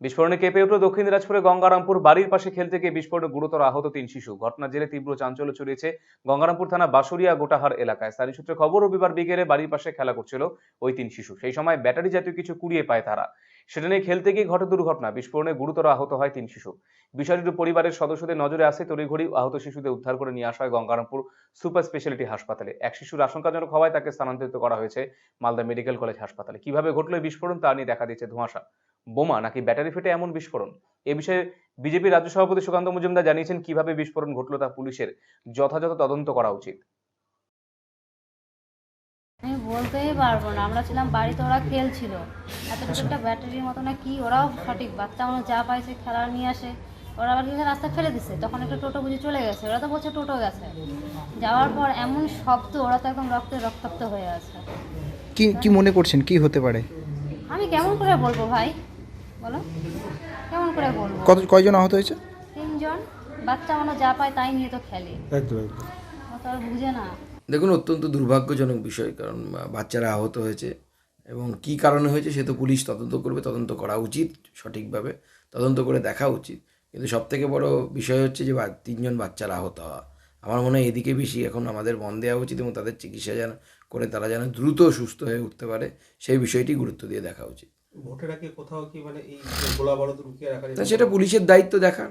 বিস্ফোরণে কেঁপে উঠল দক্ষিণ দিনাজপুরে গঙ্গারামপুর বাড়ির পাশে খেলতে গিয়ে বিস্ফোরণে গুরুতর আহত তিন শিশু। ঘটনার জেরে তীব্র চাঞ্চল্য ছড়িয়েছে গঙ্গারামপুর থানা বাসুরিয়া গোটাহার এলাকায়। স্থানীয় সূত্রে খবর, রবিবার বিকেলে বাড়ির পাশে খেলা করছিল ওই তিন শিশু। সেই সময় ব্যাটারি জাতীয় কিছু কুড়িয়ে পায় তারা। সেটা নিয়ে খেলতে গিয়ে ঘটে দুর্ঘটনা। বিস্ফোরণে গুরুতর আহত হয় তিন শিশু। বিষয়টি পরিবারের সদস্যদের নজরে আসে। তড়িঘড়ি আহত শিশুদের উদ্ধার করে নিয়ে আসা হয় গঙ্গারামপুর সুপার স্পেশালিটি হাসপাতালে। এক শিশুর আশঙ্কাজনক হওয়ায় তাকে স্থানান্তরিত করা হয়েছে মালদা মেডিকেল কলেজ হাসপাতালে। কীভাবে ঘটলো বিস্ফোরণ তা নিয়ে দেখা দিয়েছে ধোঁয়াশা। বোমা নাকি ব্যাটারি ফেটে এমন বিস্ফোরণ? এ বিষয়ে বিজেপি রাজ্য সভাপতি সুকান্ত মজুমদার জানিয়েছেন কীভাবে বিস্ফোরণ ঘটলো তা পুলিশের যথাযথ তদন্ত করা উচিত। আমি বলতেই পারব না। আমরা ছিলাম বাড়িতে ওরা খেলছিল। এতটুকু একটা ব্যাটারির মতো না কি? ওরাও সঠিক। বাচ্চা মানুষ যা পাইছে খেলা নিয়ে আসে। ওরা আবার কিছু রাস্তা ফেলে দিছে। তখন একটা টোটো বুঝে চলে গেছে। ওরা তো বলছে টোটো গেছে। যাওয়ার পর এমন শব্দ ওরা তো একদম রক্তে রক্তাক্ত হয়ে আছে। কি কি মনে করছেন? কি হতে পারে? আমি কেমন করে বলব ভাই? বলো? কেমন করে বলব? কত কয়জন আহত হয়েছে? তিনজন। বাচ্চা মানুষ যা পায় তাই নিয়ে তো খেলে। একদম একদম। তো আর বুঝে না। দেখুন অত্যন্ত দুর্ভাগ্যজনক বিষয় কারণ বাচ্চারা আহত হয়েছে এবং কি কারণে হয়েছে সে তো পুলিশ তদন্ত করবে তদন্ত করা উচিত সঠিকভাবে তদন্ত করে দেখা উচিত। কিন্তু সব থেকে বড় বিষয় হচ্ছে যে বা- তিনজন বাচ্চারা আহত হওয়া। আমার মনে হয় এদিকে বেশি এখন আমাদের মন দেওয়া উচিত এবং তাদের চিকিৎসা যেন করে তারা যেন দ্রুত সুস্থ হয়ে উঠতে পারে সেই বিষয়টি গুরুত্ব দিয়ে দেখা উচিত। কোথাও কি মানে এই সেটা পুলিশের দায়িত্ব দেখা